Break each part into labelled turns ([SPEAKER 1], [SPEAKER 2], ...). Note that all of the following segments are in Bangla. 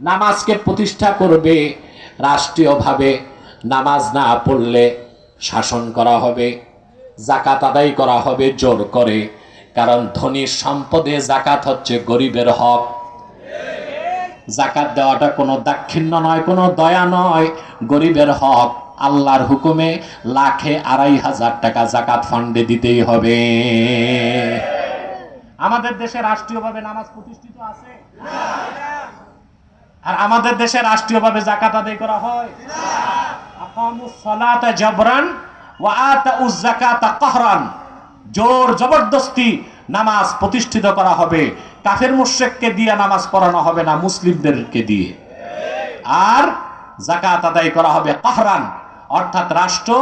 [SPEAKER 1] নামাজকে প্রতিষ্ঠা করবে, রাষ্ট্রীয়ভাবে নামাজ না পড়লে শাসন করা হবে জাকাত আদায় করা হবে জোর করে, কারণ ধনীর সম্পদে জাকাত হচ্ছে গরিবের হক। জাকাত দেওয়াটা কোনো দাক্ষিণ্য নয়, কোনো দয়া নয়, গরিবের হক। আল্লাহর হুকুমে লাখে আড়াই হাজার টাকা জাকাত ফান্ডে দিতেই হবে। আমাদের দেশে রাষ্ট্রীয়ভাবে নামাজ প্রতিষ্ঠিত আছে? আর আমাদের দেশে রাষ্ট্রীয়ভাবে জাকাত আদায় করা হয়? জোর জবরদস্তি নামাজ প্রতিষ্ঠিত করা হবে। কাফের মুশরিককে দিয়ে নামাজ পড়ানো হবে না, মুসলিমদেরকে দিয়ে। আর জাকাত আদায় করা হবে কাহরান, অর্থাৎ রাষ্ট্র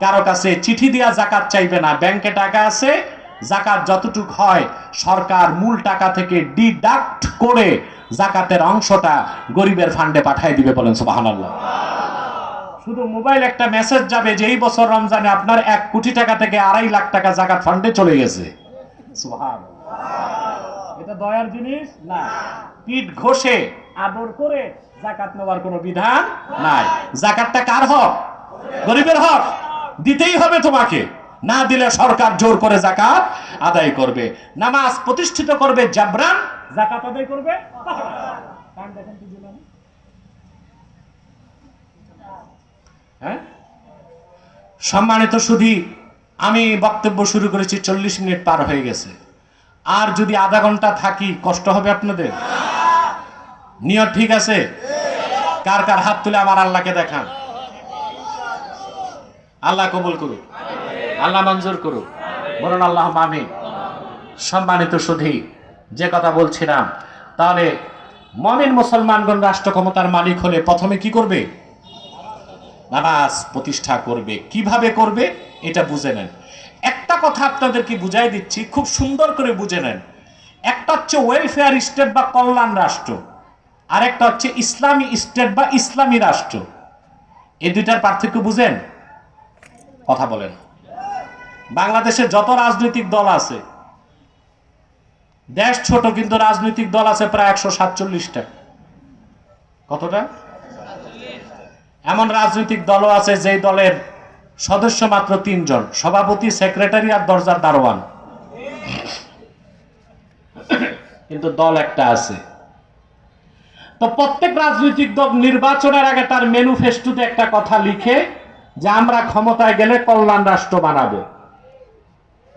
[SPEAKER 1] কারও কাছে চিঠি দিয়া জাকাত চাইবে না, ব্যাংকে টাকা আছে জাকাত যতটুক হয়, সরকার মূল টাকা থেকে ডিডাক্ট করে জাকাতের অংশটা গরিবের ফান্ডে পাঠিয়ে দিবে বলেন, সুবহানাল্লাহ। শুধু মোবাইল একটা মেসেজ যাবে যে, এই বছর রমজানে আপনার এক কোটি টাকা থেকে আড়াই লাখ টাকা জাকাত ফান্ডে চলে গেছে। এটা দয়ার জিনিস? না। পিঠ ঘষে আদর করে জাকাত নেওয়ার কোনো বিধান নাই। জাকাতটা কার হক? গরিবের হক। দিতেই হবে তোমাকে। না দিলে সরকার জোর করে জাকাত আদায় করবে। নামাজ প্রতিষ্ঠিত করবে জাবরান, জাকাত আদায় করবে? হ্যাঁ? সম্মানিত সুধী, আমি বক্তব্য শুরু করেছি, চল্লিশ মিনিট পার হয়ে গেছে। আর যদি আধা ঘণ্টা থাকি, কষ্ট হবে আপনাদের? নিয়ত ঠিক আছে? কার কার হাত তুলে আমার আল্লাহকে দেখান। আল্লাহ কবুল করুক। আল্লাহ মঞ্জুর করুক। বলুন আল্লাহ মামি সম্মানিত সুধী, যে কথা বলছিলাম, তাহলে মমিন মুসলমানগণ রাষ্ট্র ক্ষমতার মালিক হলে প্রথমে কি করবে? নামাজ প্রতিষ্ঠা করবে। কীভাবে করবে? এটা বুঝে নেন। একটা কথা আপনাদেরকে বুঝাই দিচ্ছি, খুব সুন্দর করে বুঝে নেন। একটা হচ্ছে ওয়েলফেয়ার স্টেট বা কল্যাণ রাষ্ট্র, আরেকটা হচ্ছে ইসলামী স্টেট বা ইসলামী রাষ্ট্র। এই দুইটার পার্থক্য বুঝেন? কথা বলেন। বাংলাদেশে যত রাজনৈতিক দল আছে, দেশ ছোট কিন্তু রাজনৈতিক দল আছে প্রায় একশো সাতচল্লিশটা। কতটা? এমন রাজনৈতিক দলও আছে যেই দলের সদস্য মাত্র তিনজন, সভাপতি, সেক্রেটারি আর দরজার দারোয়ান। কিন্তু দল একটা আছে। তো প্রত্যেক রাজনৈতিক দল নির্বাচনের আগে তার ম্যানিফেস্টোতে একটা কথা লিখে যে আমরা ক্ষমতায় গেলে কল্যাণ রাষ্ট্র বানাবো।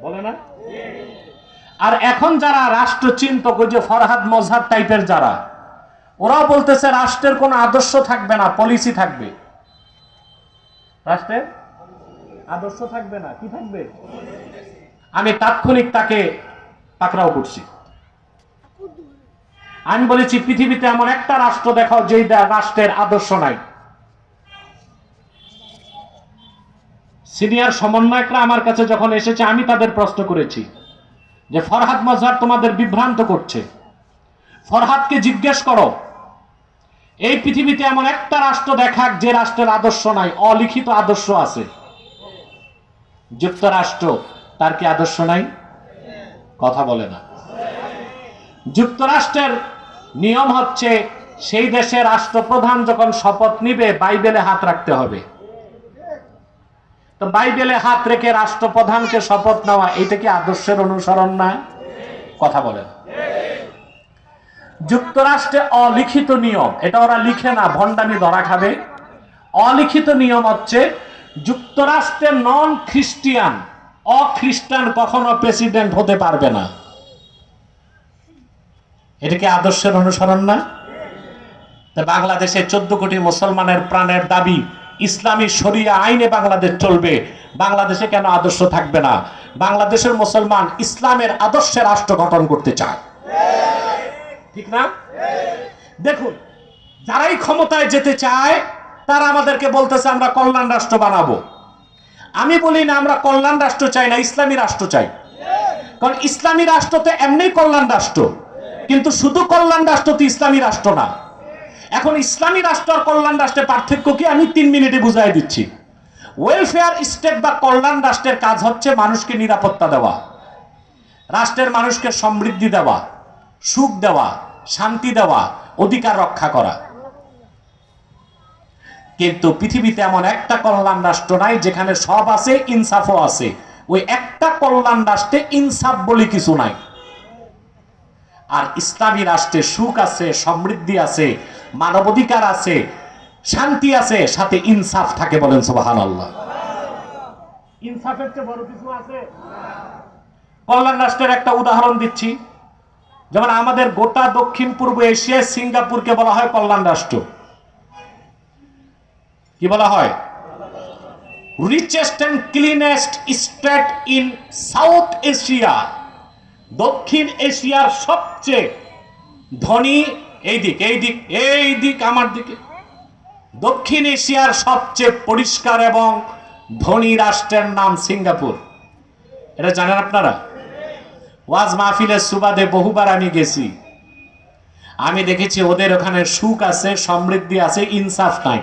[SPEAKER 1] বলে না? আর এখন যারা রাষ্ট্র চিন্তক ওই যে ফরহাদ মজহার টাইপের যারা, ওরাও বলতেছে রাষ্ট্রের কোনো আদর্শ থাকবে না পলিসি থাকবে। রাষ্ট্রের আদর্শ থাকবে না, কি থাকবে? আমি তাৎক্ষণিক তাকে পাকড়াও করছি। আমি বলেছি, পৃথিবীতে এমন একটা রাষ্ট্র দেখাও যেই রাষ্ট্রের আদর্শ নাই। সিনিয়র সমন্বয়করা আমার কাছে যখন এসেছে, আমি তাদের প্রশ্ন করেছি যে, ফরহাদ মজহার তোমাদের বিভ্রান্ত করছে। ফরহাদকে জিজ্ঞেস করো, এই পৃথিবীতে এমন একটা রাষ্ট্র দেখাক যে রাষ্ট্রের আদর্শ নাই, অলিখিত আদর্শ আছে। যুক্তরাষ্ট্র, তার কি আদর্শ নাই? কথা বলে না। যুক্তরাষ্ট্রের নিয়ম হচ্ছে, সেই দেশের রাষ্ট্রপ্রধান যখন শপথ নিবে, বাইবেলে হাত রাখতে হবে। তো বাইবেলে হাত রেখে রাষ্ট্রপ্রধানকে শপথ নেওয়া এটা কি আদর্শের অনুসরণ না? কথা বলেন। যুক্তরাষ্ট্রে অলিখিত নিয়ম, এটা ওরা লিখে না, ভণ্ডামি ধরা খাবে। অলিখিত নিয়ম হচ্ছে, যুক্তরাষ্ট্রে নন খ্রিস্টিয়ান অখ্রিস্টান কখনো প্রেসিডেন্ট হতে পারবে না। এটা কি আদর্শের অনুসরণ না? বাংলাদেশে চোদ্দ কোটি মুসলমানের প্রাণের দাবি ইসলামী শরিয়া আইনে বাংলাদেশ চলবে। বাংলাদেশে কেন আদর্শ থাকবে না? বাংলাদেশের মুসলমান ইসলামের আদর্শে রাষ্ট্র গঠন করতে চায়। ঠিক না? দেখুন, যারাই ক্ষমতায় যেতে চায়, তারা আমাদেরকে বলতেছে, আমরা কল্যাণ রাষ্ট্র বানাবো। আমি বলি না, আমরা কল্যাণ রাষ্ট্র চাই না, ইসলামী রাষ্ট্র চাই। কারণ ইসলামী রাষ্ট্র তো এমনি কল্যাণ রাষ্ট্র। কিন্তু শুধু কল্যাণ রাষ্ট্র তো ইসলামী রাষ্ট্র না। এখন ইসলামী রাষ্ট্র আর কল্যাণ রাষ্ট্রের পার্থক্য কি? আমি তিন মিনিটে বুঝাই দিচ্ছি। ওয়েলফেয়ার স্টেট বা কল্যাণ রাষ্ট্রের কাজ হচ্ছে মানুষকে নিরাপত্তা দেওয়া, রাষ্ট্রের মানুষকে সমৃদ্ধি দেওয়া, সুখ দেওয়া, শান্তি দেওয়া, অধিকার রক্ষা করা। কিন্তু পৃথিবীতে এমন একটা কল্যাণ রাষ্ট্র নাই, যেখানে সব আছে, ইনসাফও আছে। ওই একটা কল্যাণ রাষ্ট্রে ইনসাফ বলে কিছু নাই। আর ইসলামী রাষ্ট্রে সুখ আছে সমৃদ্ধি আছে মানবাধিকার আছে শান্তি আছে সাথে ইনসাফ থাকে বলেন সুবাহান আল্লাহ ইনসাফের চেয়ে বড় কিছু আছে? কল্যাণ রাষ্ট্রের একটা উদাহরণ দিচ্ছি। যেমন আমাদের গোটা দক্ষিণ পূর্ব এশিয়ায় সিঙ্গাপুরকে বলা হয় কল্যাণ রাষ্ট্র। কি বলা হয়? Richest and cleanest state in South Asia দক্ষিণ এশিয়ার সবচেয়ে ধনী এই দিক এই দিক এই দিক, আমার দিকে। দক্ষিণ এশিয়ার সবচেয়ে পরিষ্কার এবং ধনী রাষ্ট্রের নাম সিঙ্গাপুর। এটা জানেন আপনারা? ওয়াজ মাহফিলের সুবাদে বহুবার আমি গেছি। আমি দেখেছি ওদের ওখানে সুখ আছে, সমৃদ্ধি আছে, ইনসাফ নাই।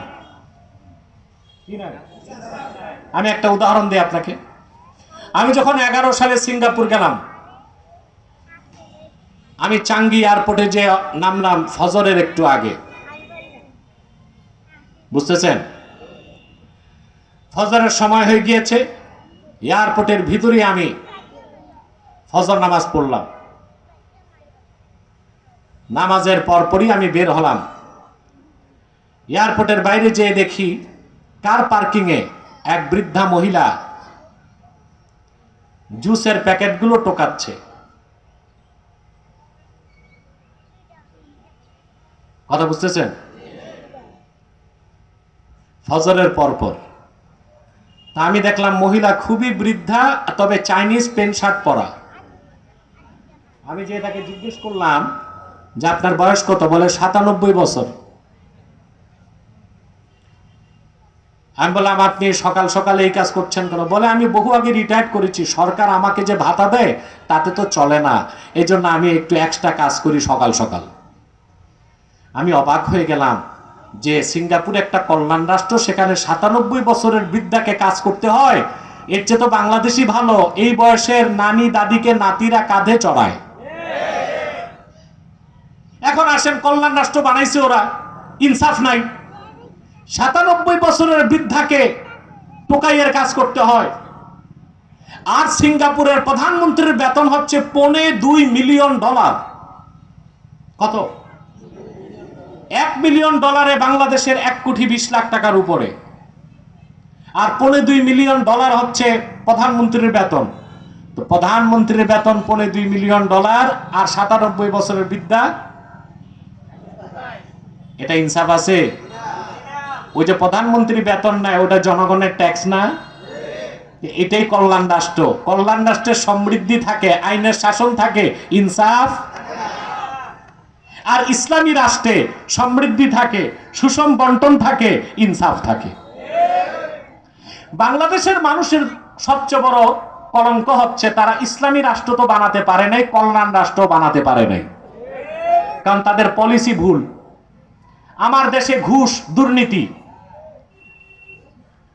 [SPEAKER 1] আমি একটা উদাহরণ দিই আপনাকে। আমি যখন এগারো সালে সিঙ্গাপুর গেলাম আমি চাঙ্গি এয়ারপোর্টে যে নামলাম ফজরের একটু আগে। বুঝতেছেন? ফজরের সময় হয়ে গিয়েছে, এয়ারপোর্টের ভিতরে আমি ফজর নামাজ পড়লাম। নামাজের পরপরই আমি বের হলাম। এয়ারপোর্টের বাইরে যেয়ে দেখি কার পার্কিংয়ে এক বৃদ্ধা মহিলা জুসের প্যাকেটগুলো টোকাচ্ছে। কথা বুঝতেছেন? ফজরের পরপর। তা আমি দেখলাম মহিলা খুবই বৃদ্ধা, তবে চাইনিজ প্যান্ট শার্ট পরা। আমি যে তাকে জিজ্ঞেস করলাম যে আপনার বয়স কত, বলে সাতানব্বই বছর। আমি বললাম, আপনি সকাল সকালে এই কাজ করছেন কেন? বলে, আমি বহু আগে রিটায়ার করেছি। সরকার আমাকে যে ভাতা দেয়, তাতে তো চলে না। এই জন্য আমি একটু এক্সট্রা কাজ করি সকাল সকাল। আমি অবাক হয়ে গেলাম যে সিঙ্গাপুর একটা কল্যাণ রাষ্ট্র সেখানে সাতানব্বই বছরের বৃদ্ধাকে কাজ করতে হয়। এর চেয়ে তো বাংলাদেশই ভালো। এই বয়সের নানি দাদিকে নাতিরা কাঁধে চড়ায়। এখন আসেন, কল্যাণ রাষ্ট্র বানাইছে ওরা। ইনসাফ নাই। সাতানব্বই বছরের বৃদ্ধাকে টোকাইয়ের কাজ করতে হয়। আর সিঙ্গাপুরের প্রধানমন্ত্রীর বেতন হচ্ছে পৌনে দুই মিলিয়ন ডলার। কত? এক মিলিয়ন ডলারে বাংলাদেশের এক কোটি বিশ লাখ টাকার উপরে। আর পৌনে দুই মিলিয়ন ডলার হচ্ছে প্রধানমন্ত্রীর বেতন। তো প্রধানমন্ত্রীর বেতন পৌনে দুই মিলিয়ন ডলার আর সাতানব্বই বছরের বিদ্যা। এটা ইনসাফ আছে? ওই যে প্রধানমন্ত্রী বেতন নেয় ওটা জনগণের ট্যাক্স না? এটাই কল্যাণ রাষ্ট্র। কল্যাণ রাষ্ট্রের সমৃদ্ধি থাকে, আইনের শাসন থাকে, ইনসাফ আর ইসলামী রাষ্ট্রে সমৃদ্ধি থাকে, সুষম বন্টন থাকে, ইনসাফ থাকে। বাংলাদেশের মানুষের সবচেয়ে বড় কলঙ্ক হচ্ছে তারা ইসলামী রাষ্ট্র তো বানাতে পারে নাই, কল্যাণ রাষ্ট্র বানাতে পারে নাই। কারণ তাদের পলিসি ভুল। আমার দেশে ঘুষ দুর্নীতি।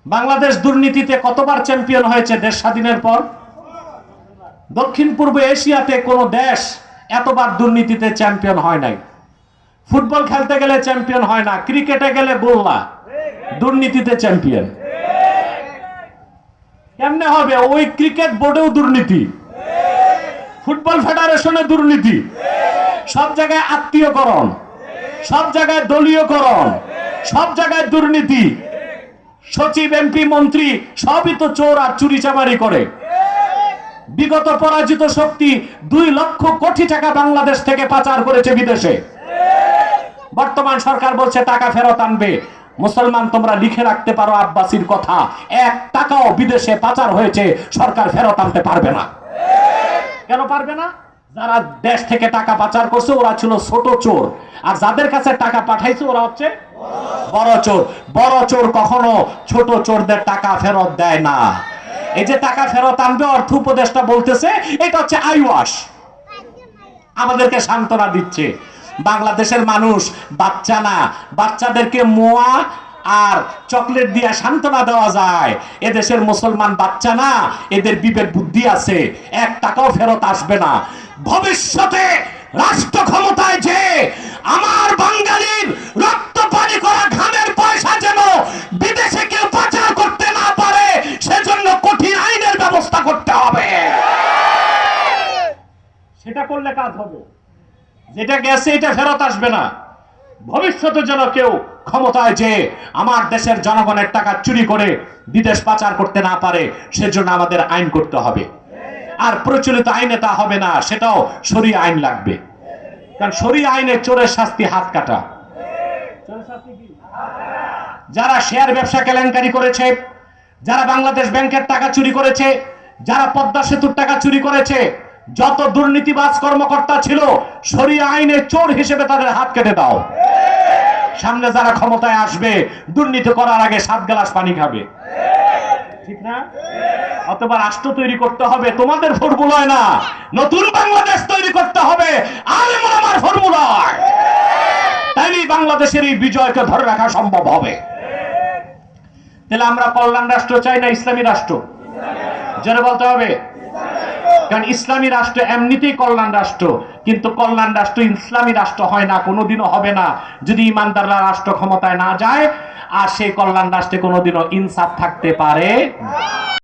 [SPEAKER 1] বাংলাদেশ দুর্নীতিতে কতবার চ্যাম্পিয়ন হয়েছে দেশ স্বাধীনের পর? দক্ষিণ পূর্ব এশিয়াতে কোনো দেশ এতবার দুর্নীতিতে চ্যাম্পিয়ন হয় নাই। ফুটবল খেলতে গেলে চ্যাম্পিয়ন হয় না, ক্রিকেটে গেলে গোল্লা দুর্নীতিতে চ্যাম্পিয়ন। কেমনে হবে? ওই ক্রিকেট বোর্ডেও দুর্নীতি। ফুটবল ফেডারেশনে দুর্নীতি। সব জায়গায় আত্মীয়করণ। সব জায়গায় দলীয়করণ। সব জায়গায় দুর্নীতি। সচিব, এমপি, মন্ত্রী, সবই তো চোর আর চুরি চামারি করে। বিগত পরাজিত শক্তি দুই লক্ষ কোটি টাকা বাংলাদেশ থেকে পাচার করেছে বিদেশে। বর্তমান সরকার বলছে, টাকা ফেরত আনবে। মুসলমান, তোমরা লিখে রাখতে পারো আব্বাসির কথা। এক টাকাও বিদেশে পাচার হয়েছে, সরকার ফেরত আনতে পারবে না। কেন পারবে না? যারা দেশ থেকে টাকা পাচার করছে, ওরা ছিল ছোট চোর। আর যাদের কাছে টাকা পাঠাইছে, ওরা হচ্ছে বড় চোর। বড় চোর কখনো ছোট চোরদের টাকা ফেরত দেয় না। এই যে টাকা ফেরত আনবে, অর্থ উপদেষ্টা বলতেছে, এটা হচ্ছে আইওয়াস। আমাদেরকে সান্ত্বনা দিচ্ছে। বাংলাদেশের মানুষ বাচ্চা না, বাচ্চাদেরকে মোয়া আর চকলেট দিয়ে সান্ত্বনা দেওয়া যায়। এদেশের মুসলমান বাচ্চা না, এদের বিবেক বুদ্ধি আছে। এক টাকাও ফেরত আসবে না। ভবিষ্যতে রাষ্ট্র ক্ষমতায় যে আমার বাঙালির সেটা করলে কাজ হবে। যেটা গেছে, এটা ফেরত আসবে না। ভবিষ্যতে যেন কেউ ক্ষমতায় যে আমার দেশের জনগণের টাকা চুরি করে বিদেশ পাচার করতে না পারে, সেজন্য আমাদের আইন করতে হবে। আর প্রচলিত আইনে তা হবে না, সেটাও সরি আইন লাগবে। কারণ সরি আইনে চোরের শাস্তি হাত কাটা? যারা শেয়ার ব্যবসা কেলেঙ্কারি করেছে, যারা বাংলাদেশ ব্যাংকের টাকা চুরি করেছে, যারা পদ্মা সেতুর টাকা চুরি করেছে যত দুর্নীতিবাজ কর্মকর্তা ছিল, সরিয়া আইনে চোর হিসেবে তাদের হাত কেটে দাও। সামনে যারা ক্ষমতায় আসবে, দুর্নীতি করার আগে সাত গ্লাস পানি খাবে। ঠিক না? রাষ্ট্র তৈরি করতে হবে, তোমাদের ফর্মুলায় না। নতুন বাংলাদেশ তৈরি করতে হবে আলেম ফর্মুলায়। তাইলেই বাংলাদেশের এই বিজয়কে ধরে রাখা সম্ভব হবে। তাহলে আমরা কল্যাণ রাষ্ট্র চাই না, ইসলামী রাষ্ট্র? জোরে বলতে হবে। কারণ ইসলামী রাষ্ট্র এমনিতেই কল্যাণ রাষ্ট্র, কিন্তু কল্যাণ রাষ্ট্র ইসলামী রাষ্ট্র হয় না, কোনোদিনও হবে না যদি ইমানদাররা রাষ্ট্র ক্ষমতায় না যায়, আর সেই কল্যাণ রাষ্ট্রে কোনোদিনও ইনসাফ থাকতে পারে না।